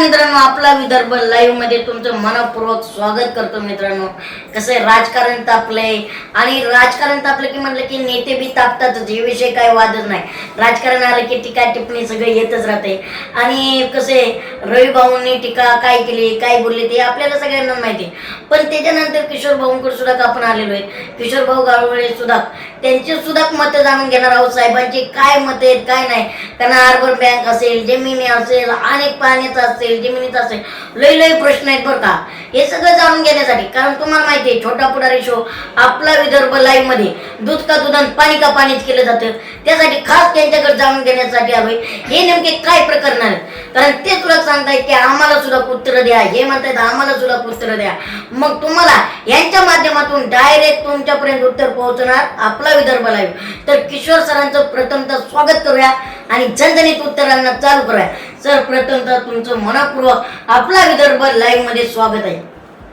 मित्रांनो आपला विदर्भ लाईव्हमध्ये तुमचं मनपूर्वक स्वागत करतो मित्रांनो. कसं आहे राजकारण तापलंय. आणि राजकारण तापलं की म्हणलं की नेते बी तापतातच हे विषय काय वादच नाही. राजकारण आलं की टीका टिप्पणी सगळं येतच राहते. आणि कसं आहे रवी भाऊंनी टीका काय केली काय बोलली ते आपल्याला सगळ्यांना माहिती पण त्याच्यानंतर किशोर भाऊंकडे सुद्धा आपण आलेलो आहे. किशोर भाऊ गावळे सुद्धा त्यांचे सुद्धा मतं जाणून घेणार आहोत. साहेबांची काय मतं आहेत काय नाही. कारण हार्बर बँक असेल जमिनी असेल अनेक पाण्याचं असेल जमिनीचं असेल. लय लय प्रश्न आहेत बरं का. हे सगळं जाणून घेण्यासाठी कारण तुम्हाला माहिती आहे छोटा पुढारी शो आपला विदर्भ लाईव्हमध्ये. दूध का दूध पाणी का पाणीच केलं जातं. त्यासाठी खास त्यांच्याकडे जाणून घेण्यासाठी हवे हे नेमके काय प्रकरण आहे? कारण ते तुला सांगतायत की आम्हाला सुद्धा उत्तर द्या. हे म्हणतायत आम्हाला सुद्धा उत्तर द्या. मग तुम्हाला यांच्या माध्यमातून डायरेक्ट तुमच्यापर्यंत उत्तर पोहोचणार आपला विदर्भ लाईव्ह तर किशोर सरांचं प्रथमतः स्वागत करूया आणि झणझणीत उत्तरांना चालू करूया. सर प्रथमतः तुमचं मनापूर्वक आपला विदर्भ लाईव्हमध्ये स्वागत आहे.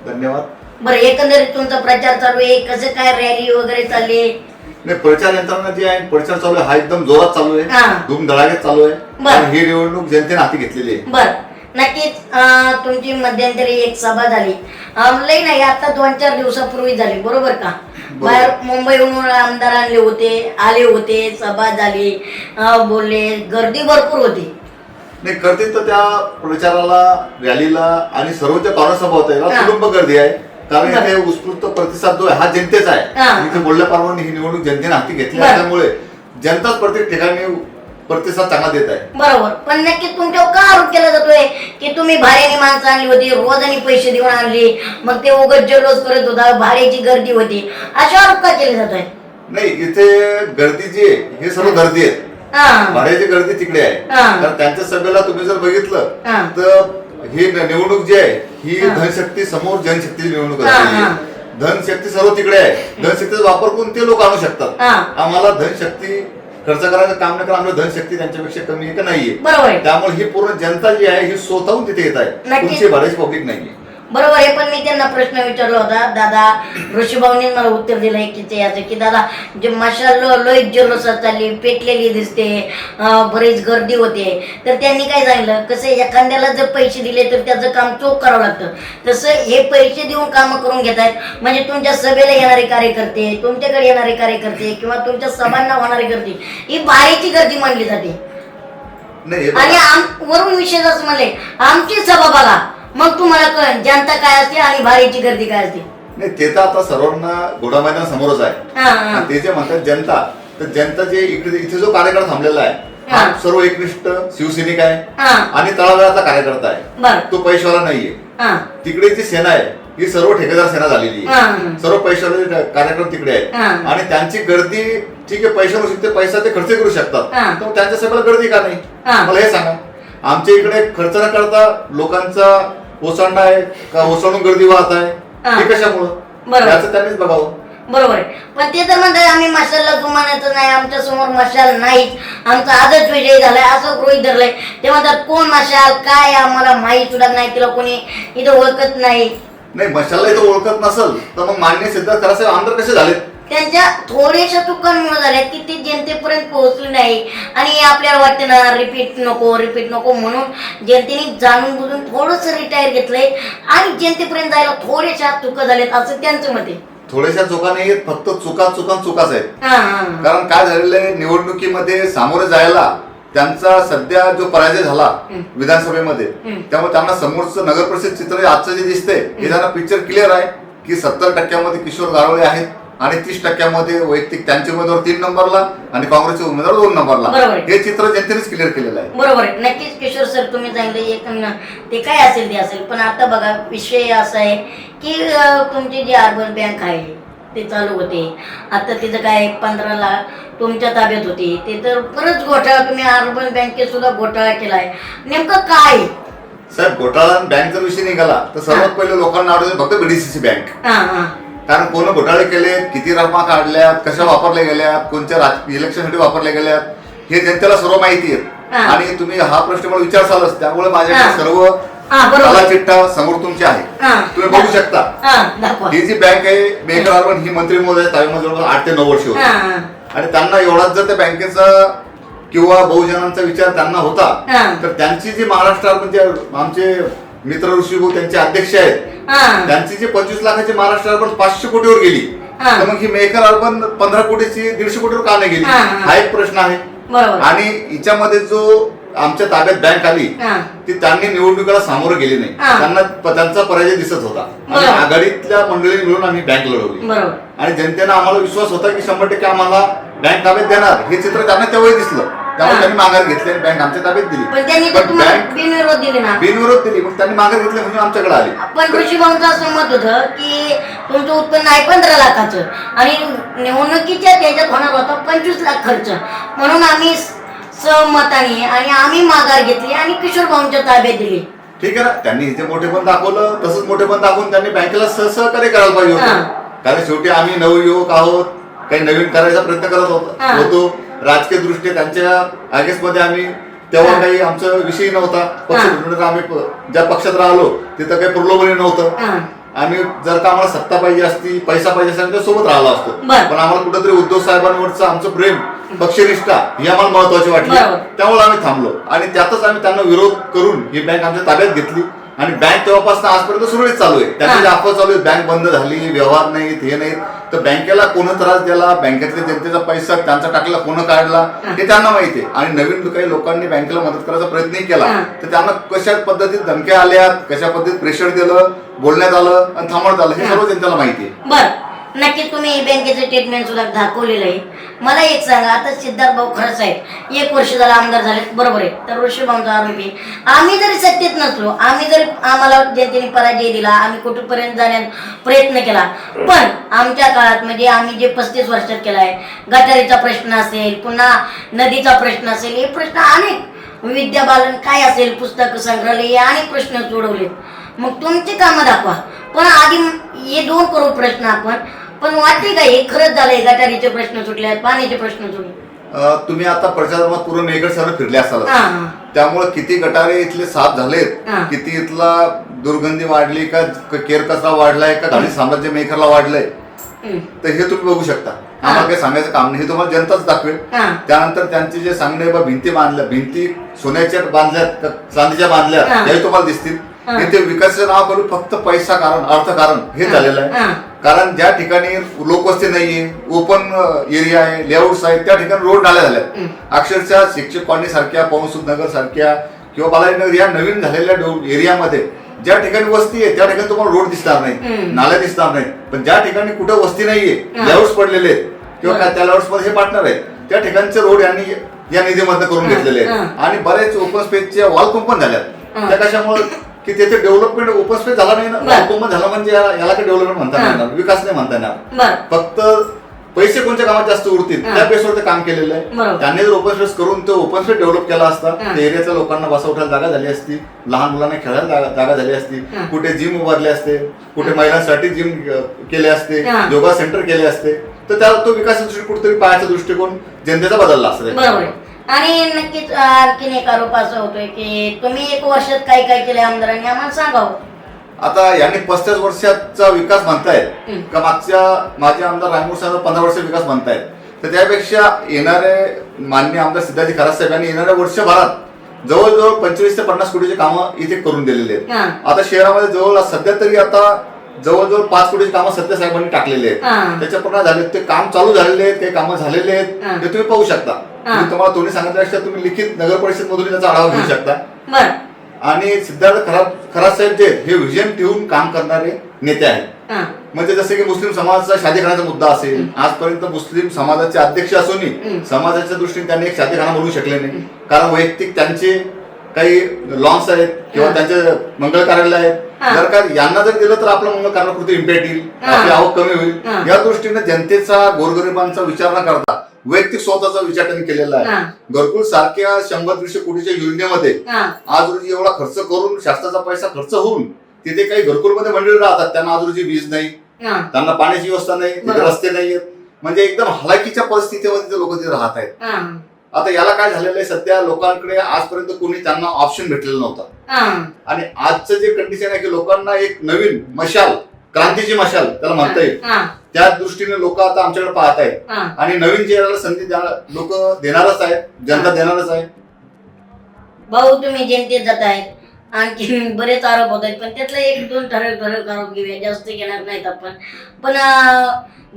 धन्यवाद. बरं एकंदरीत तुमचा प्रचार चालू आहे. कसं काय रॅली वगैरे चालली नाही प्रचार यंत्रणा जी आहे प्रचार चालू आहे हा एकदम जोरात चालू हा. आहे धूमधडाक्यात चालू आहे. बरं. ही निवडणूक जनतेने हाती घेतलेली आहे. बर. नक्कीच अं, तुमची मध्यंतरी एक सभा झाली. अं, लई नाही आता दोन चार दिवसापूर्वी झाली. बरोबर का. बाहेर मुंबईहून आमदार आणले होते आले होते सभा झाली. अं, बोलले गर्दी भरपूर होती. नाही करते तर त्या प्रचाराला रॅलीला आणि सर्वच्या सभा होत आहे हा. कुटुंब गर्दी आहे. कारण. इथे उत्स्फूर्त प्रतिसाद जो आहे हा जनतेचा हा. आहे इथे बोलल्याप्रमाणे ही निवडणूक जनतेने हाती घेतली बरं. असल्यामुळे जनताच प्रत्येक ठिकाणी प्रतिसाद चांगला देत आहे बरोबर पण नक्की तुमच्यावर का आरोप केला जातोय की तुम्ही भाड्याने माणसं आणली होती रोजानी पैसे देऊन आणली मग ते उगत जल्लोष करत होता भाड्याची गर्दी होती अशा आरोप का केले जातोय नाही इथे गर्दी जी आहे हे सर्व गर्दी आहे हा भाड्याची गर्दी तिकडे आहे हा. तर त्यांच्या सभेला तुम्ही जर बघितलं हा. तर ही निवडणूक जी आहे ही. धनशक्ती समोर जनशक्तीची निवडणूक धनशक्ती सर्व तिकडे आहे. धनशक्तीचा वापर करून ते लोक आणू शकतात. आम्हाला धनशक्ती खर्च करायचं काम नाही कारण आम्हाला धनशक्ती त्यांच्यापेक्षा कमी आहे का नाहीये? त्यामुळे ही पूर्ण जनता जी आहे ही स्वतःहून तिथे येत आहे. तुमची भाड्याची पब्लिक नाहीये. बरोबर आहे पण मी त्यांना प्रश्न विचारला होता दादा ऋषीभाऊनी मला उत्तर दिलंय की ते याचं की दादा जे मशाल लोईत जल्लोषात चालली पेटलेली दिसते बरीच गर्दी होते. तर त्यांनी काय सांगितलं कसं एखाद्याला जर पैसे दिले तर त्याचं काम चोख करावं लागतं. तसं हे पैसे देऊन कामं करून घेत आहेत. म्हणजे तुमच्या सभेला येणारे कार्यकर्ते तुमच्याकडे येणारे कार्यकर्ते किंवा तुमच्या सभांना होणारे गर्दी ही भारीची गर्दी मानली जाते. आणि. आम वरून विशेष असं म्हणले आमची सभा बघा. मग तुम्हाला कळ जनता काय असते आणि भारीची गर्दी काय असते नाही ते तर आता सर्वांना घोडा मैदान समोरच आहे हा, हा. आणि ते जे म्हणतात जनता तर जनता जे इकडे इथे जो कार्यकर्ता थांबलेला आहे हा हा. सर्व एकनिष्ठ शिवसैनिक आहे हा आणि तळागाळातला कार्यकर्ता आहे बर तो पैशावाला नाहीये हा तिकडे जी सेना आहे ही सर्व ठेकेदार सेना झालेली हा. आहे सर्व पैशावाले कार्यक्रम तिकडे आहेत हा. आणि त्यांची गर्दी ठीक आहे पैशावर ते पैसा ते खर्च करू शकतात हा. तर त्यांच्या सभेला गर्दी का नाही हा. मला हे सांगा आमच्या इकडे खर्च न करता लोकांचा ओसांडा आहे का ओसाडून गर्दी वाहत. आहे? हे. कशामुळं. याचं त्यांनीच बघावं. बरोबर आहे. पण ते तर म्हणतात आम्ही मशालला जुमानायचं नाही आमच्यासमोर मशाल नाहीच आमचा आजच विजय झालाय असं गृहित धरलंय. ते म्हणतात कोण मशाल? काय आम्हाला माहीत सुद्धा नाही तिला कोणी इथं ओळखत नाही. नाही मशाला इथं ओळखत नसल तर मग मान्य सिद्धार्थ खरासाहेब आमदार कसे झालेत? त्यांच्या थोड्याशा चुकांमुळे झाल्या की ते जनतेपर्यंत पोहोचली नाही आणि आपल्याला वाटते ना रिपीट नको रिपीट नको म्हणून जनतेने जाणून बुजून थोडंसं रिटायर घेतलंय आणि जनतेपर्यंत जायला थोड्याशा चुका झाल्यात असं त्यांचं मत आहे थोड्याशा चुका नाही आहेत फक्त चुका चुका चुकाच आहेत. कारण काय झालेलं आहे निवडणुकीमध्ये सामोरे जायला त्यांचा सध्या जो पराजय झाला. विधानसभेमध्ये. त्यामुळे त्यांना समोरचं नगर परिषद चित्र आजचं जे दिसतंय हे त्यांना पिक्चर क्लिअर आहे की सत्तर टक्क्यामध्ये किशोर गारोळे आहेत आणि तीस टक्क्यामध्ये वैयक्तिक त्यांचे उमेदवार तीन नंबरला आणि काँग्रेसचे उमेदवार दोन नंबरला. बरोबर. हे चित्र जनतेनेच क्लिअर केलेलं आहे. बरोबर आहे. नक्कीच किशोर सर तुम्ही सांगितलं एक न- ते काय असेल ते असेल. पण आता बघा विषय असा आहे की अं, तुमची जी अर्बन बँक आहे ते चालू होते. आता तिचं काय पंधरा लाख तुमच्या ताब्यात होती. ते तर परत घोटाळा तुम्ही अर्बन बँकेत सुद्धा घोटाळा केलाय. नेमकं काय? साहेब घोटाळा बँकचा विषय निघाला तर सर्वात पहिले लोकांना आवडते फक्त बीडीसीसी बँक हा हा. कारण कोण घोटाळे केले किती रकमा काढल्यात कशा वापरल्या गेल्यात कोणत्या राज- इलेक्शनसाठी वापरल्या गेल्यात हे जनतेला सर्व माहिती. आहे आणि तुम्ही हा प्रश्न मला विचारसालच त्यामुळे. माझ्याकडे सर्व. काला चिट्टा समोर तुमचे आहे. तुम्ही बघू शकता हा जी बँक आहे मेकर अर्बन ही मंत्री महोदय ताब्यामध्ये जवळपास आठ ते नऊ वर्ष होती. आणि त्यांना एवढाच जर त्या बँकेचा किंवा बहुजनांचा विचार त्यांना होता. तर त्यांची जी महाराष्ट्र म्हणजे आमचे मित्र ऋषी भाऊ त्यांचे अध्यक्ष आहेत. हा. त्यांची जी पंचवीस लाखाची महाराष्ट्र अर्बन पाचशे कोटीवर गेली. हा. तर मग ही मेकर अर्बन पंधरा कोटीची दीडशे कोटीवर का नाही गेली? हा, हा. हा एक प्रश्न आहे. बरोबर. आणि हिच्यामध्ये जो आमच्या ताब्यात बँक आली हा. ती त्यांनी निवडणुकीला सामोरे गेली नाही. हा. त्यांना प- त्यांचा पराजय दिसत होता. आणि बरोबर. आघाडीतल्या मंडळी मिळून आम्ही बँक लढवली. बरोबर. आणि जनतेनं आम्हाला विश्वास होता की शंभर टक्के आम्हाला बँक ताब्यात देणार. हे चित्र त्यांना तेव्हाही दिसलं. त्यामुळे. त्यांनी माघार घेतली आणि बँक आमच्या ताब्यात दिली. पण त्यांनी तर पण तुम्हाला बँक बिनविरोध दिले ना. बिनविरोध दिली मग त्यांनी माघार घेतली म्हणून आमच्याकडे आली. पण कृषी भाऊंचं असं मत होतं की तुमचं उत्पन्न आहे पंधरा लाखाचं आणि निवडणुकीच्या त्याच्यात होणार होता पंचवीस लाख खर्च. म्हणून आम्ही स- सहमताने आणि आम्ही माघार घेतली आणि किशोर भाऊंच्या ताब्यात दिली. ठीक आहे ना? त्यांनी इथे मोठे पण दाखवलं तसंच मोठे पण दाखवून त्यांनी बँकेला सह सहकार्य करायला पाहिजे हा. होतं कारण शेवटी आम्ही नवयुवक आहोत काही नवीन करायचा प्रयत्न करत होतो हा. होतो. राजकीय दृष्ट्या त्यांच्या आगेस मध्ये आम्ही तेव्हा. काही आमचा विषय नव्हता पक्ष. भेटून आम्ही ज्या पक्षात राहिलो तिथं काही प्रलोभनही नव्हतं. आम्ही जर का आम्हाला सत्ता पाहिजे असती पैसा पाहिजे असता आम्ही सोबत राहिलो असतो. पण आम्हाला कुठेतरी उद्धव साहेबांवरचं आमचं प्रेम पक्षनिष्ठा ही आम्हाला महत्वाची वाटली. त्यामुळे आम्ही थांबलो आणि त्यातच आम्ही त्यांना विरोध करून ही बँक आमच्या ताब्यात घेतली आणि बँक तेव्हापासून आजपर्यंत सुरळीत चालू आहे. त्याचे. अफवा चालू आहे बँक बंद झाली व्यवहार नाहीत हे नाहीत. तर बँकेला कोण त्रास दिला बँकेतल्या जनतेचा पैसा त्यांचा टाकला कोण काढला हे. त्यांना माहिती आहे. आणि नवीन काही लोकांनी बँकेला मदत करायचा प्रयत्नही केला. तर त्यांना कशा पद्धतीत धमक्या आल्यात कशा पद्धतीत प्रेशर दिलं बोलण्यात आलं आणि थांबवण्यात आलं हे हा. सर्व जनतेला माहिती आहे. नक्कीच तुम्ही बँकेचं स्टेटमेंट सुद्धा दाखवलेलं आहे. मला एक सांगा आता सिद्धार्थ भाऊ खरंच आहेत. एक वर्ष झाला आमदार झाले बरोबर आहे. तर ऋषी आरोप आहे. आम्ही जरी सत्तेत नसलो आम्ही जरी आम्हाला जनतेने पराजय दिला आम्ही कुठपर्यंत जाण्याचा प्रयत्न केला पण आमच्या काळात म्हणजे आम्ही जे पस्तीस वर्षात केला आहे गटारीचा प्रश्न असेल पुन्हा नदीचा प्रश्न असेल हे प्रश्न अनेक विद्या बालन काय असेल पुस्तक संग्रहालय हे अनेक प्रश्न सोडवलेत. मग तुमची कामं दाखवा. पण आधी हे दोन करू प्रश्न आपण पण वाटते का हे खरंच झालंय गटारीचे प्रश्न सुटले पाण्याचे प्रश्न सुटले. अं, तुम्ही आता प्रचारात पूर्ण मेघड शहर फिरले असाल. हा. त्यामुळे किती गटारे इथले साफ झालेत? हा. किती इथला दुर्गंधी वाढली का क- केर कचरा वाढलाय का धाडी साम्राज्य मेखरला वाढलंय? हम्म. तर हे तुम्ही बघू शकता. आम्हाला काही सांगायचं काम नाही. हे तुम्हाला जनताच दाखवेल. हा. त्यानंतर त्यांचे जे सांगणे बा भिंती बांधल्या भिंती सोन्याच्या बांधल्यात का चांदीच्या बांधल्या हा. हे तुम्हाला दिसतील. हा. विकासाचं नाव करून फक्त पैसा कारण अर्थकारण हे हा. झालेलं आहे. कारण ज्या ठिकाणी लोकवस्ती नाहीये ओपन एरिया आहे लेआउट्स आहेत त्या ठिकाणी रोड नाल्या झाल्या. अक्षरशः शिक्षक कॉलनी सारख्या पवनसुख नगर सारख्या किंवा बालाजीनगर या नवीन झालेल्या एरियामध्ये ज्या ठिकाणी वस्ती आहे त्या ठिकाणी तुम्हाला रोड दिसणार नाही. नाल्या दिसणार नाही पण ज्या ठिकाणी कुठे वस्ती नाहीये. लेआउट्स पडलेले आहेत किंवा त्या लेआउट्समध्ये हे पार्टनर आहेत त्या ठिकाणचे रोड यांनी या निधीमधनं करून. घेतलेले आहेत. आणि बरेच ओपन स्पेसच्या वॉल कुंपण झाल्यात. त्या कशामुळे की त्याचे डेव्हलपमेंट स्पेस झाला नाही ना कुंपण झाला म्हणजे याला काही डेव्हलपमेंट म्हणता. येणार विकास नाही म्हणता येणार फक्त पैसे कोणत्या कामात जास्त उरतील. त्या बेसवर ते काम केलेलं आहे. त्यांनी जर ओपन स्पेस करून ते ओपन स्पेस डेव्हलप केला असता. त्या एरियातल्या लोकांना बसा उठायला जागा झाली असती लहान मुलांना खेळायला जागा- झाली असती. कुठे जिम उभारले असते कुठे महिलांसाठी जिम केले असते. योगा सेंटर केले असते तर त्या तो विकास दृष्टी कुठेतरी पायाचा दृष्टिकोन जनतेचा बदलला असता आणि नक्कीच आणखीन एक आरोप असा होतोय की तुम्ही एक वर्षात काय काय केले आमदारांनी आम्हाला सांगावं आता यांनी पस्तीस वर्षाचा विकास म्हणतायत. का मागच्या माझे आमदार रामूर साहेब पंधरा वर्ष विकास म्हणतायत तर त्यापेक्षा येणारे मान्य आमदार सिद्धाजी खरात साहेब यांनी येणाऱ्या वर्षभरात जवळजवळ पंचवीस ते पन्नास कोटीची कामं इथे करून दिलेली आहेत हा. आता शहरामध्ये जवळ सध्या तरी आता जवळजवळ पाच कोटीची कामं सध्या साहेबांनी टाकलेली हा. आहेत त्याच्या पूर्ण झाले ते काम चालू झालेले आहेत काही कामं झालेले हा. आहेत ते तुम्ही पाहू शकता हा. मी तुम्हाला तुम्ही सांगितल्यापेक्षा तुम्ही लिखित नगर परिषद मधून त्याचा आढावा घेऊ. शकता आणि सिद्धार्थ खरात खरात साहेब जे हे विजन ठेवून काम करणारे नेते आहेत हा म्हणजे जसं की मुस्लिम समाजाचा शादीखानाचा मुद्दा असेल आजपर्यंत मुस्लिम समाजाचे अध्यक्ष असूनही. समाजाच्या दृष्टीने त्यांनी एक शादीखाना बनवू शकले नाही कारण वैयक्तिक त्यांचे काही लॉन्स आहेत किंवा. त्यांचे मंगळ कार्यालय आहेत. जर का यांना जर दिलं तर आपलं मंगळ कार्यालय इम्पॅक्ट येईल. आपली आवक कमी होईल. या दृष्टीने जनतेचा गोरगरिबांचा विचार न करता वैयक्तिक स्वतःचा विचार त्यांनी केलेला. आहे. घरकुल सारख्या शंभर दीडशे कोटीच्या योजनेमध्ये आज रोजी एवढा खर्च करून शासनाचा पैसा खर्च होऊन तिथे काही घरकुलमध्ये मंडळी राहतात त्यांना आज रोजी वीज नाही त्यांना पाण्याची व्यवस्था नाही. रस्ते नाहीयेत म्हणजे एकदम हलाखीच्या परिस्थितीमध्ये ते लोक तिथे राहत आहेत. आता याला काय झालेलं आहे सध्या लोकांकडे आजपर्यंत कोणी त्यांना ऑप्शन भेटलेलं नव्हतं. आणि आजचं जे कंडिशन आहे की लोकांना एक नवीन मशाल क्रांतीची मशाल त्याला म्हणता येईल त्या दृष्टीने लोक आता आमच्याकडे पाहत आहेत आणि नवीन चेहऱ्याला संधी लोक देणारच आहेत जनता देणारच आहे भाऊ तुम्ही जनतेत जात आहेत. आणखी बरेच आरोप होत आहेत पण त्यातलं एक दोन ठराविक ठराविक आरोप घेऊया. जास्त घेणार नाहीत आपण. पण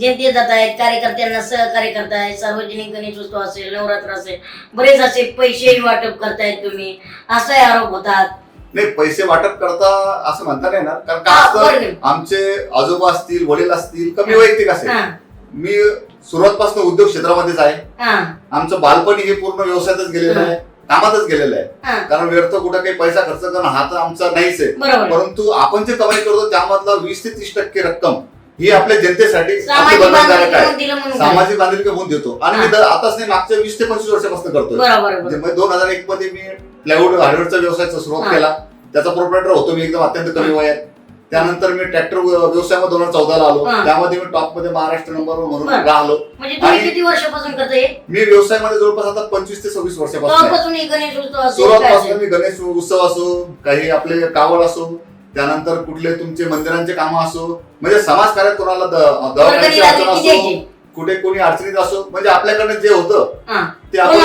जनतेत जात आहेत कार्यकर्त्यांना सहकार्य करतायत. सार्वजनिक गणेश उत्सव असेल नवरात्र असेल बरेच असे पैसेही वाटप करतायत तुम्ही. असे आरोप होतात. नाही पैसे वाटप करता असं म्हणता नाही येणार. कारण का. असतं आमचे आजोबा असतील वडील असतील कमी वैयक्तिक असेल. मी सुरुवातपासून उद्योग क्षेत्रामध्येच आहे. आमचं बालपणी हे पूर्ण व्यवसायातच गेलेलं आहे कामातच गेलेलं आहे. कारण व्यर्थ कुठं काही पैसा खर्च करणं हा तर आमचा नाहीच आहे. परंतु आपण जे कमाई करतो त्यामधला वीस ते तीस टक्के रक्कम ही आपल्या जनतेसाठी बंधनकारक बांधिलकी आहे सामाजिक बांधिलकी म्हणून देतो. आणि मी आताच नाही मागच्या वीस ते पंचवीस वर्षापासून करतोय. बरोबर म्हणजे दोन हजार एक मध्ये मी प्लायवूड हार्डवेअरचा व्यवसायाचा सुरुवात. केला त्याचा प्रोपरेटर होतो मी एकदम अत्यंत कमी वयात त्यानंतर मी ट्रॅक्टर व्यवसायामध्ये दोन हजार चौदाला आलो. त्यामध्ये मी टॉपमध्ये महाराष्ट्र नंबर म्हणून. राहिलो म्हणजे किती वर्षापासून करताय मी व्यवसायामध्ये जवळपास आता पंचवीस ते सव्वीस वर्षापासून सुरुवातपासून मी गणेश उत्सव असो काही आपले कावड असो त्यानंतर कुठले तुमचे मंदिरांचे कामं असो म्हणजे समाजकार्यात कोणाला दवाखान्याची अडचण असो. कुठे कोणी अडचणीत असो म्हणजे आपल्याकडनं जे होतं हा. ते आपण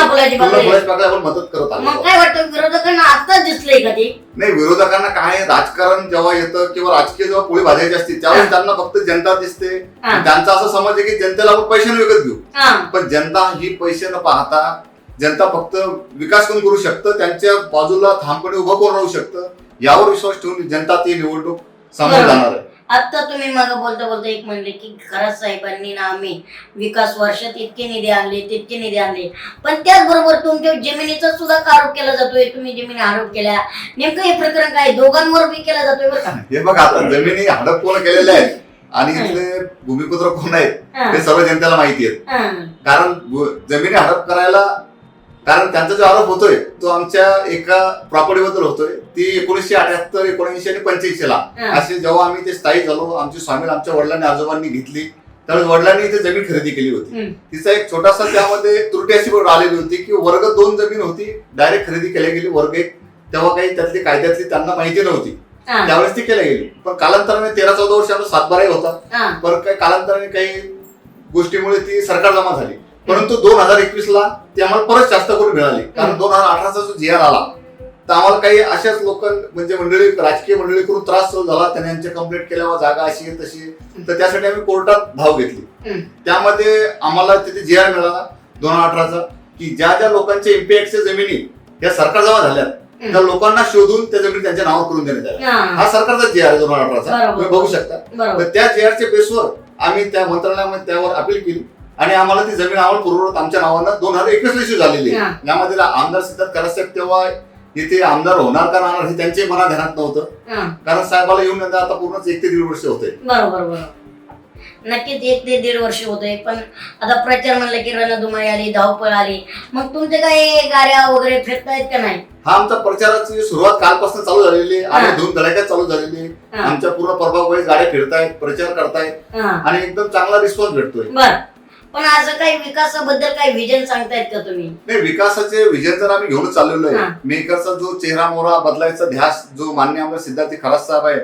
मदत करत आलो. काय वाटतं विरोधकांना आत्ताच दिसलंय का ते? नाही विरोधकांना काय राजकारण जेव्हा येतं किंवा राजकीय जेव्हा पोळी भाजायची असते त्यावेळेस त्यांना फक्त जनता दिसते. हा. त्यांचा असं समज आहे की जनतेला आपण पैशाने विकत घेऊ. हा. पण जनता ही पैसे न पाहता जनता फक्त विकास कोण करू शकतं त्यांच्या बाजूला ठामपणे उभं कोण राहू शकतं. यावर विश्वास ठेवून जनता ती निवडणूक समोर बरोबर. जाणार आहे. आता तुम्ही मग बोलता बोलता एक म्हणले की खरात साहेबांनी ना आम्ही विकास वर्षात इतके निधी आणले तितके निधी आणले. पण त्याचबरोबर तुमच्या जमिनीचा सुद्धा आरोप केला जातोय? तुम्ही जमिनी आरोप केल्या. नेमकं हे प्रकरण काय? दोघांवर बी केला जातोय बरं का? हे बघ आता जमिनी हडप कोण केलेल्या आहेत? आणि इथले भूमिपुत्र कोण आहेत? हा. हे सर्व जनतेला माहिती आहेत. कारण जमिनी हडप करायला कारण त्यांचा जो आरोप होतोय तो आमच्या एका प्रॉपर्टी बद्दल होतोय. ती एकोणीसशे अठ्याहत्तर एकोणऐंशी आणि पंच्याऐंशी ला. असे जेव्हा आम्ही ते स्थायिक झालो आमची स्वामी आमच्या वडिलांनी आजोबांनी घेतली. त्यावेळेस वडिलांनी इथे जमीन खरेदी केली होती. तिचा एक छोटासा त्यामध्ये त्रुटी अशी आलेली होती की वर्ग दोन जमीन होती डायरेक्ट खरेदी केली गेली. वर्ग एक तेव्हा काही त्यातली कायद्यातली त्यांना माहिती नव्हती. त्यावेळेस ती केल्या गेली. पण कालांतराने तेरा चौदा वर्ष आमचा सातबाराही होता. पण काही कालांतराने काही गोष्टीमुळे ती सरकार जमा झाली. परंतु दोन हजार एकवीस ला ती आम्हाला परत जास्त करून मिळाली. कारण दोन हजार अठराचा जो जी आर आला तर आम्हाला काही अशाच लोक म्हणजे मंडळी राजकीय मंडळी करून त्रास चालू झाला त्याने यांच्या कंप्लेंट केल्यावर जागा अशी आहे तशी. तर त्यासाठी आम्ही कोर्टात धाव घेतली. त्यामध्ये आम्हाला तिथे जी आर मिळाला दोन हजार अठराचा की ज्या ज्या लोकांच्या इम्पॅक्टच्या जमिनी या सरकार जमा झाल्या त्या लोकांना शोधून त्या जमिनी त्यांच्या नावावर करून देण्यात आल्या हा. सरकारचा जी आर दोन हजार अठराचा. तुम्ही बघू शकता तर त्या जेआरच्या बेसवर आम्ही त्या मंत्रालयामध्ये त्यावर अपील केली आणि आम्हाला ती जमीन आम्हाला पूर्ववत आमच्या नावानं दोन हजार एकवीस इश्यू झालेली आहे. यामध्ये आमदार सिद्धार्थ करासाहेब तेव्हा इथे आमदार होणार का राहणार हे त्यांचे मनात ध्यानात नव्हतं. हा. कारण साहेबाला येऊन नंतर आता पूर्णच एक ते दीड वर्ष होते. बरोबर बरोबर. नक्कीच एक ते दीड वर्ष होते पण आता प्रचार म्हणलं की रणधुमाळी आली धावपळ आली. मग तुमचे काही गाड्या वगैरे फिरतायत का नाही? हा आमचा प्रचाराची सुरुवात कालपासून चालू झालेली आहे. आणि. धूम धडाक्यात चालू झालेली आहे. हा. आमच्या पूर्ण प्रभाग गाड्या फिरतायत प्रचार करतायत. हा. आणि एकदम चांगला रिस्पॉन्स भेटतोय. बर. पण असं काही विकासाबद्दल काही विजन सांगतायत का तुम्ही? नाही विकासाचे विजन तर आम्ही घेऊन चाललेलो हा. आहे मेकरचा जो चेहरा मोहरा बदलायचा ध्यास जो मान्य आमदार सिद्धार्थी खरास साहेब आहे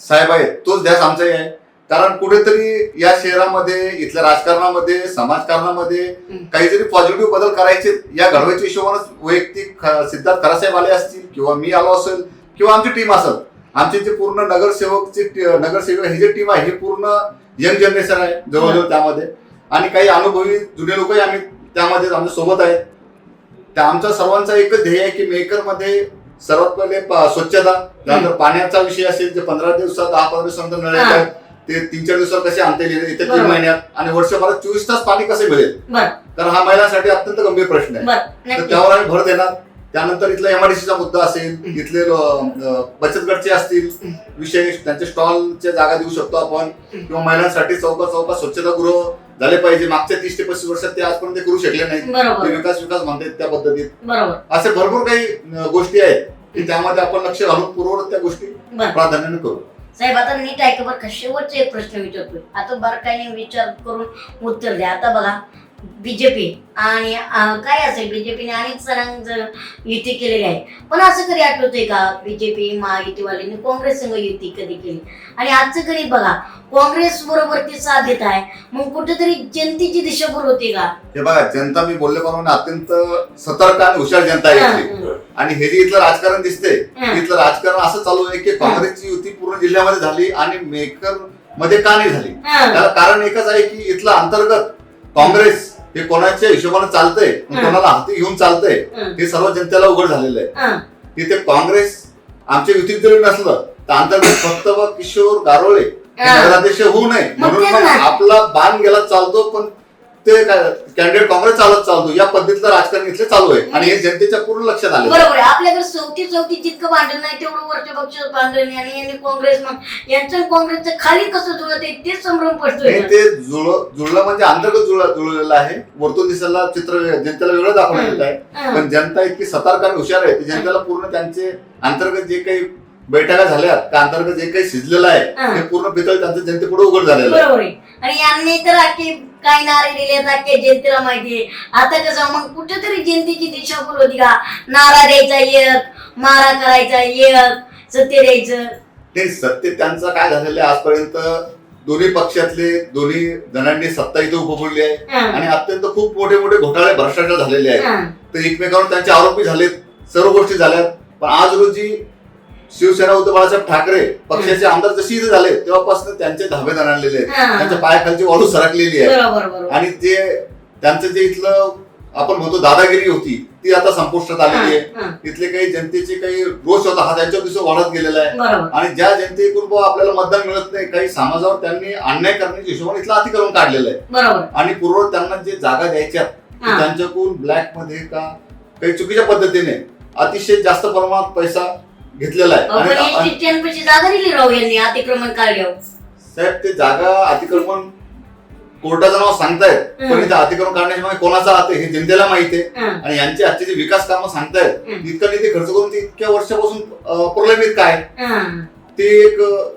साहेब आहे तोच ध्यास आमचाही आहे. कारण कुठेतरी या शहरामध्ये इथल्या राजकारणामध्ये समाजकारणामध्ये हम्म. काही जरी पॉझिटिव्ह बदल करायचे या घडवायच्या हिशोबानच वैयक्तिक ख- सिद्धार्थ खरासाहेब आले असतील किंवा मी आलो असेल किंवा आमची टीम असेल. आमचे जे पूर्ण नगरसेवकची टी- नगरसेवक ही जी टीम आहे ही पूर्ण यंग जनरेशन आहे जवळजवळ त्यामध्ये. आणि काही अनुभवी जुने लोकही आम्ही त्यामध्ये आमच्यासोबत आहेत. त्या आमचा सर्वांचा एकच ध्येय आहे की मेकरमध्ये सर्वात पहिले स्वच्छता त्यानंतर पाण्याचा विषय असेल जे पंधरा दिवसात दहा पंधरा दिवसानंतर नळ. येतात ते तीन चार दिवसात कसे आणता येईल येत्या तीन. महिन्यात आणि वर्षभरात चोवीस तास पाणी कसे मिळेल? कारण हा महिलांसाठी अत्यंत गंभीर प्रश्न आहे. तर त्यावर आम्ही भर देणार. त्यानंतर इथला एमआयडीसीचा मुद्दा असेल इथले बचत गटचे असतील विषय त्यांचे स्टॉलच्या जागा देऊ शकतो आपण. किंवा महिलांसाठी चौका चौका स्वच्छतागृह झाले पाहिजे. मागच्या तीस ते पस्तीस वर्षात ते आजपर्यंत करू शकले ते विकास विकास म्हणतात त्या पद्धतीत. बरोबर. असे भरपूर काही गोष्टी आहेत की त्यामध्ये आपण लक्ष घालून पूर्ववत त्या गोष्टी प्राधान्याने करू. साहेब आता नीट ऐका बरं का शेवटचा एक प्रश्न विचारतोय? आता बारकाईने विचार करून उत्तर द्या. आता बघा बीजेपी आणि काय असेल बीजेपीने? अनेक सणांचं युती केलेली आहे. पण असं कधी आठवतंय का? बीजेपी महायुतीवाल्यांनी काँग्रेस संघ युती कधी केली? आणि आजचं गणित बघा. काँग्रेस बरोबर ती साथ देत आहे. मग कुठेतरी जनतेची दिशाभूल होते का? हे बघा जनता मी बोलल्याप्रमाणे अत्यंत सतर्क आणि हुशार जनता आहे. आणि हे जे इथलं राजकारण दिसते. इथलं राजकारण असं चालू आहे की काँग्रेसची युती पूर्ण जिल्ह्यामध्ये झाली आणि मेकरमध्ये का नाही झाली. त्याला कारण एकच आहे की इथलं अंतर्गत काँग्रेस हे कोणाच्या हिशोबाने चालतंय. कोणाला हाती घेऊन चालतंय हं. सर्व जनतेला उघड झालेलं आहे. इथे काँग्रेस आमच्या युतीत जरी नसलं तर अंतर्गत फक्त व किशोर गारोळे. नगराध्यक्ष होऊ नये म्हणून. आपला बाण गेला चालतो पण ते कॅन्डिडेट काँग्रेस चालत चालतो. या पद्धतीचं राजकारण इथले चालू आहे. आणि हे जनतेच्या पूर्ण लक्षात आले बरोबर आहे. आपल्याकडे चौथी चौथी जितकं भांडण नाही तेवढं वरच्या पक्ष भांडण आणि यांनी काँग्रेस मग यांचं काँग्रेसचं खाली कसं जुळत आहे तेच संभ्रम पडतोय. ते जुळ जुळलं म्हणजे अंतर्गत जुळ जुळलेलं आहे. वरतून दिसायला चित्र वे- जनतेला वेगळं दाखवण्यात येत आहे. हं. पण जनता इतकी सतर्क आणि हुशार आहे. जनतेला पूर्ण त्यांचे अंतर्गत जे काही बैठका झाल्या का अंतर्गत जे काही शिजलेलं आहे. ते पूर्ण पितळ त्यांचं जनतेपुढे उघड झालेलं आहे. बरोबर आहे. आणि यांनी तर अख्खे काय नारे दिले अख्खे जनतेला माहितीये. आता कसं मग कुठेतरी जनतेची दिशाभूल होती का? नारा द्यायचा एक मारा करायचा एक सत्य द्यायचं. ते सत्य त्यांचं काय झालेलं आहे आजपर्यंत? दोन्ही पक्षातले दोन्ही जणांनी सत्ता इथे उपभोगली आहे. हं. आणि अत्यंत खूप मोठे मोठे घोटाळे भ्रष्टाचार झालेले आहेत. हं. तर एकमेकांवर त्यांचे आरोपी झालेत सर्व गोष्टी झाल्यात. पण आज रोजी शिवसेना उद्धव बाळासाहेब ठाकरे पक्षाचे आमदार जशी इथे झाले तेव्हापासून त्यांचे धाबे दणाणलेले आहेत. त्यांच्या पायाखालची वाळू सरकलेली आहे आणि ते त्यांचं जे इथलं आपण म्हणतो दादागिरी होती ती आता संपुष्टात आलेली. आहे. इथले काही जनतेचे काही रोष होता हा त्यांच्या दिवस वाढत गेलेला आहे. आणि ज्या जनतेकडून आपल्याला मतदान मिळत नाही काही समाजावर त्यांनी अन्याय करण्याच्या हिशोबाने इथलं अतिक्रमण काढलेलं आहे. आणि पूर्व त्यांना जे जागा द्यायच्या. त्यांच्याकडून ब्लॅकमध्ये का काही चुकीच्या पद्धतीने अतिशय जास्त प्रमाणात पैसा घेतलेला आहे आणि जागा दिली राहू यांनी अतिक्रमण काढल्यावर साहेब ते जागा अतिक्रमण कोर्टाचं नाव सांगतायत पण. इथं अतिक्रमण काढण्याच्या मागे कोणाचा हात आहे हे जनतेला माहिती आहे हं. आणि यांचे आजचे जे विकास कामं सांगतायत हं. इतका निधी खर्च करून ते इतक्या वर्षापासून अं, प्रलंबित काय हं. ते एक अं,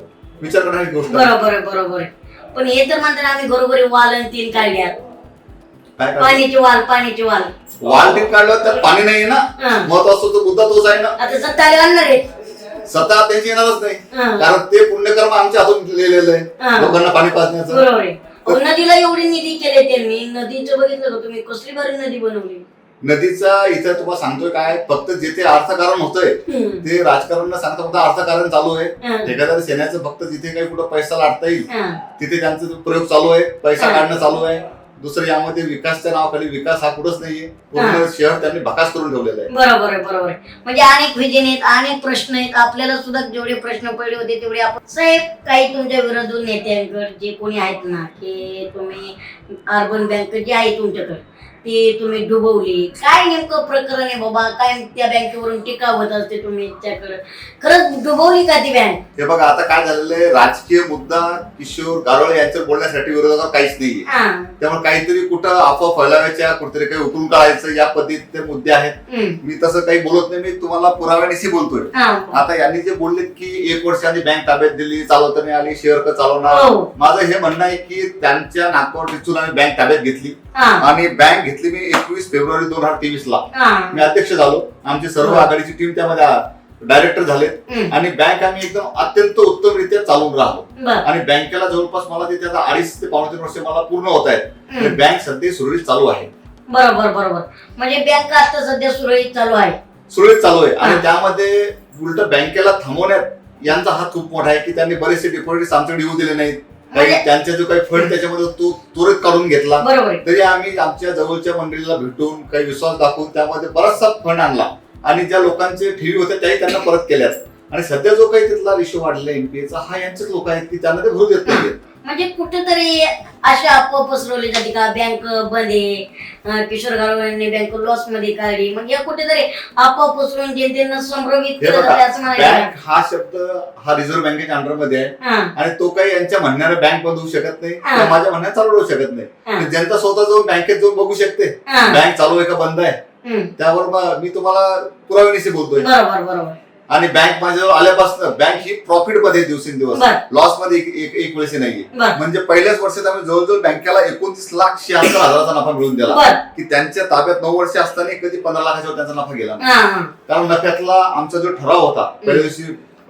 विचार करण्याची गोष्ट आहे. बरोबर आहे बरोबर आहे पण हे तर म्हणतात आम्ही घरोघरी वाल आणि तीन काढल्यात काय? पाण्याची वाल पाण्याची वाल वाल टीप काढलं तर पाणी नाही ना. महत्त्वाचा तो मुद्दा तोच आहे ना आता आणणार स्वतः त्यांची येणारच नाही. कारण ते पुण्यकर्म आमच्या हातून लिहिलेलं आहे. लोकांना पाणी पाजण्याचं बरोबर आहे अहो, नदीला एवढी निधी केले त्यांनी नदीचं बघितलं का तुम्ही कसली भारी नदी बनवली नदीचा इथं तुम्हाला सांगतोय काय फक्त जिथे अर्थकारण होतंय. ते राजकारण न सांगता फक्त अर्थकारण चालू आहे हं. ठेकेदार सेनेचं फक्त जिथे काही कुठं पैसा लाटता येईल हं. तिथे त्यांचं तो प्रयोग चालू आहे पैसा हा. काढणं चालू आहे दुसरं यामध्ये विकासच्या नावाखाली विकास हा कुठंच नाहीये. पूर्ण. शहर त्यांनी भकास करून ठेवलेलं आहे. बरोबर आहे बरोबर आहे. म्हणजे अनेक व्हिजन आहेत अनेक प्रश्न आहेत. आपल्याला सुद्धा जेवढे प्रश्न पडले होते तेवढे आपण साहेब काही तुमच्या विरोधात नेत्यांकडे जे कोणी आहेत ना की तुम्ही अर्बन बँक जे आहे तुमच्याकडे. ते तुम्ही डुबवली. काय नेमकं प्रकरण आहे बाबा? काय त्या बँकेवरून टीका होत असते तुम्ही त्याकडे? खरंच डुबवली का ती बँक हे बघा आता काय झालेलं आहे? राजकीय मुद्दा किशोर गारोळे यांच्यावर बोलण्यासाठी विरोधात काहीच नाहीये. हा. त्यामुळे काहीतरी कुठं अफवा फैलावायच्या कुठेतरी काही उकळून काढायचं या पद्धतीचे मुद्दे आहेत. हम्म. मी तसं काही बोलत नाही मी तुम्हाला पुराव्यानिशी बोलतोय. हा. आता यांनी जे बोललेत की एक वर्ष आधी बँक ताब्यात दिली चालवता नाही आली शेअर का चालवणार. हो. माझं हे म्हणणं आहे की त्यांच्या नाकावर टिचून आम्ही बँक ताब्यात घेतली. आणि बँक घेतली मी एकवीस फेब्रुवारी दोन हजार तेवीस ला. मी अध्यक्ष झालो. आमची सर्व. आघाडीची टीम त्यामध्ये डायरेक्टर झाले. आणि बँक आम्ही एकदम अत्यंत उत्तमरित्या चालवून राहिलो. बर. आणि बँकेला जवळपास मला तिथे आता अडीच ते पावणे तीन वर्ष मला पूर्ण होत आहेत. बँक सध्या सुरळीत चालू आहे. बरोबर बरोबर. म्हणजे बँक आता सध्या सुरळीत चालू आहे. सुरळीत चालू आहे. आणि. त्यामध्ये उलट बँकेला थांबवण्यात यांचा हात खूप मोठा आहे की त्यांनी बरेचसे डिपॉझिट आमच्याकडे येऊ दिले नाहीत. काही म्हणजे- त्यांचा जो काही फंड त्याच्यामध्ये तो त्वरित काढून घेतला तरी आम्ही आमच्या जवळच्या मंडळीला भेटून काही विश्वास दाखवून त्यामध्ये बराचसा फंड आणला. आणि ज्या लोकांचे ठेवी होत्या त्याही त्यांना परत केल्यात. आणि सध्या जो काही तिथला रेशो वाढलेला एनपीएचा हा यांचेच लोक आहेत की त्यांना ते भरू देत नाहीये म्हणजे कुठेतरी अशा अफवा पसरवली जाते का? बँक बंद आहे अं, किशोर गारवांनी बँक लॉसमध्ये काढली. म्हणजे या कुठेतरी अफवा पसरवून जनतेनं संभ्रमित हे केलं बघा जाते असं म्हणायचं बँक हा शब्द हा रिझर्व्ह बँकेच्या अंडरमध्ये आहे. हा. आणि तो काही यांच्या म्हणण्याने बँक बंद होऊ शकत नाही. हा. किंवा माझ्या म्हणण्यात चालू राहू शकत नाही. हा. तर जनता स्वतः जाऊन बँकेत जाऊन बघू शकते. हा. बँक चालू आहे का? बंद आहे. हम्म. त्यावर मग मी तुम्हाला पुराव्यानिशी बोलतोय. बरोबर बरोबर. आणि बँक माझ्याजवळ आल्यापासून बँक ही प्रॉफिटमध्ये दिवसेंदिवस. बर. लॉसमध्ये एक- एक एक वेळेस नाहीये. बर. म्हणजे पहिल्याच वर्षात आम्ही जवळजवळ बँकेला एकोणतीस लाख शहात्तर हजाराचा नफा मिळून दिला. बर. की त्यांच्या ताब्यात नऊ वर्ष असताना कधी पंधरा लाखाच्या वर त्यांचा नफा गेला नाही. हा. हा कारण नफ्यातला आमचा जो ठराव होता पहिल्या दिवशी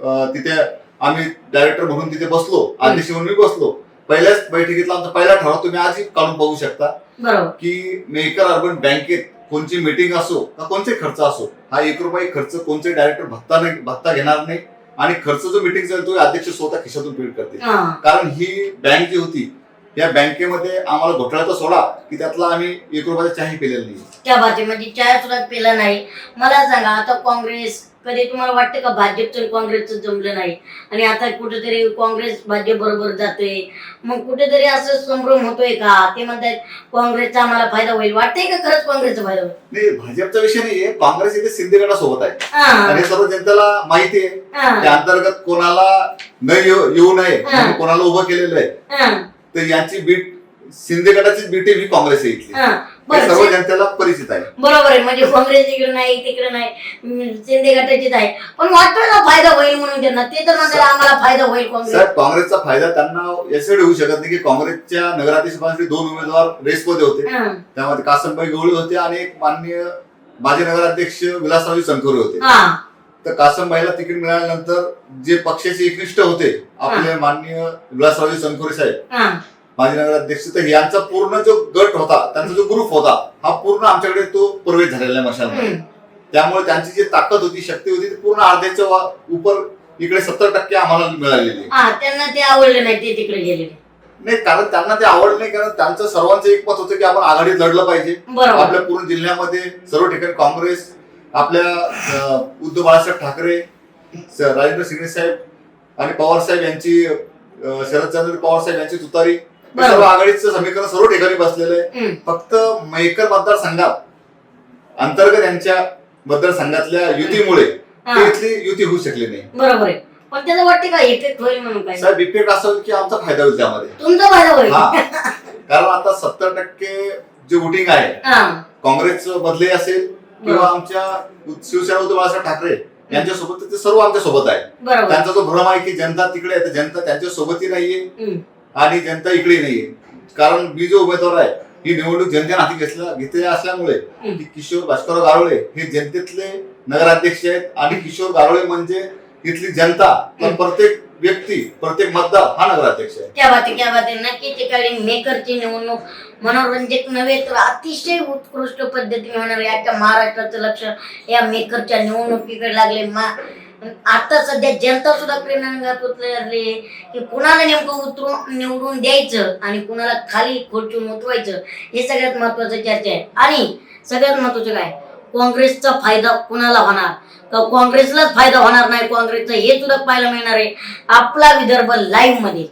अं, तिथे आम्ही डायरेक्टर म्हणून तिथे बसलो अध्यक्ष म्हणून मी बसलो. पहिल्याच बैठकीतला आमचा पहिला ठराव तुम्ही आजही काढून बघू शकता. बरोबर. की मेकर अर्बन बँकेत कोणची मीटिंग असो का कोणते खर्च असो हा एक रुपये खर्च कोणते डायरेक्टर भत्ता नाही भत्ता घेणार नाही. आणि खर्च जो मीटिंग तो अध्यक्ष स्वतः खिशातून पेड करते कारण ही बँक जी होती या बँकेमध्ये आम्हाला घोटाळ्याचा सोडा की त्यातला आम्ही एक रुपयाचा चाही पेलेला नाही त्या म्हणजे चहा सुद्धा पिला नाही. मला सांगा आता काँग्रेस कधी तुम्हाला वाटतं का भाजपचं आणि काँग्रेसचं जमलं नाही? आणि आता कुठेतरी काँग्रेस भाजप बरोबर जाते मग कुठेतरी असं संभ्रम होतोय का? ते म्हणतात काँग्रेसचा आम्हाला फायदा होईल. वाटतंय का खरंच काँग्रेसचा फायदा होईल? नाही भाजपचा विषय नाहीये. काँग्रेस इथे शिंदे गटासोबत आहे. आणि हे सर्व जनतेला माहिती आहे. हा, त्या अंतर्गत कोणाला न येऊ येऊ नये. म्हणून कोणाला उभं केलेलं आहे. हा, तर यांची बीट शिंदे गटाची बीट आहे ही काँग्रेस आहे इथली. हा. हे सर्व जनतेला परिचित आहे. बरोबर आहे म्हणजे काँग्रेस इकडे नाही तिकडे नाही शिंदे गटाचीच आहे. पण वाटतं ना फायदा होईल म्हणून त्यांना? ते तर म्हणतात आम्हाला फायदा होईल काँग्रेस. साहेब काँग्रेसचा फायदा त्यांना यासाठी होऊ शकत नाही की काँग्रेसच्या नगराध्यक्षपदासाठी दोन उमेदवार रेसमध्ये होते. हा, त्यामध्ये कासमबाई गवळी होते आणि एक माननीय माजी नगराध्यक्ष विलासरावजी चनखोरे होते. हा, तर कासमबाईला तिकीट मिळाल्यानंतर जे पक्षाचे एकनिष्ठ होते आपले माननीय विलासरावजी चनखोरे साहेब हा. माजी नगराध्यक्ष तर यांचा पूर्ण जो गट होता त्यांचा जो ग्रुप होता हा पूर्ण आमच्याकडे तो प्रवेश झालेला आहे मशालमध्ये हम्म. त्यामुळे त्यांची जी ताकद होती शक्ती होती ती पूर्ण अर्ध्याच्या उपर इकडे सत्तर टक्के आम्हाला मिळालेली आहे. हा त्यांना ते आवडले नाही ते तिकडे गेले. नाही कारण त्यांना ते आवडलं नाही कारण त्यांचं सर्वांचं एक मत होतं की आपण आघाडीत लढलं पाहिजे. आपल्या पूर्ण जिल्ह्यामध्ये सर्व ठिकाणी काँग्रेस आपल्या उद्धव बाळासाहेब ठाकरे राजेंद्र शिंदे साहेब आणि पवार साहेब यांची शरदचंद्र पवार साहेब यांची तुतारी सर्व. आघाडीचं समीकरण सर्व ठिकाणी बसलेलं आहे. फक्त मेकर मतदारसंघात अंतर्गत यांच्या मतदारसंघातल्या युतीमुळे ती इथली युती होऊ शकली नाही. बरोबर आहे. पण त्याचं वाटते का इफेक्ट होईल म्हणून काय साहेब इफेक्ट असा होईल की आमचा फायदा होईल त्यामध्ये. तुमचा फायदा होईल. हा. कारण आता सत्तर टक्के जे वोटिंग आहे हा. काँग्रेसचं बदले असेल किंवा आमच्या शिवसेना उद्धव बाळासाहेब ठाकरे यांच्यासोबत ते सर्व आमच्यासोबत आहे. बरोबर. त्यांचा जो भ्रम आहे की जनता तिकडे आहे तर जनता त्यांच्या सोबतही नाहीये. हम्म. आणि जनता इकडे नाहीये. कारण मी जो उमेदवार आहे ही निवडणूक जनतेने हाती घेतल्या घेतलेली असल्यामुळे किशोर भास्करराव गारोळे हे जनतेतले नगराध्यक्ष आहेत आणि किशोर गारोळे म्हणजे इथली जनता. हम्म. प्रत्येक व्यक्ती प्रत्येक मतदार हा नगराध्यक्ष आहे. क्या बात क्या बात आहे नक्की ठिकाणी मेकरची निवडणूक मनोरंजक नव्हे तर अतिशय उत्कृष्ट पद्धतीने होणार आहे. आजच्या महाराष्ट्राचं लक्ष या मेकरच्या निवडणुकीकडे लागले. मा आता सध्या जनता सुद्धा प्रेरणा उतरली की कुणाला नेमकं उतरून निवडून द्यायचं आणि कुणाला खाली खुर्चून उतरवायचं हे सगळ्यात महत्वाचं चर्चा आहे. आणि सगळ्यात महत्वाचं काय? काँग्रेसचा फायदा कुणाला होणार? का काँग्रेसलाच फायदा होणार नाही? काँग्रेसचा हे सुद्धा पाहायला मिळणार आहे आपला विदर्भ लाईव्हमध्ये.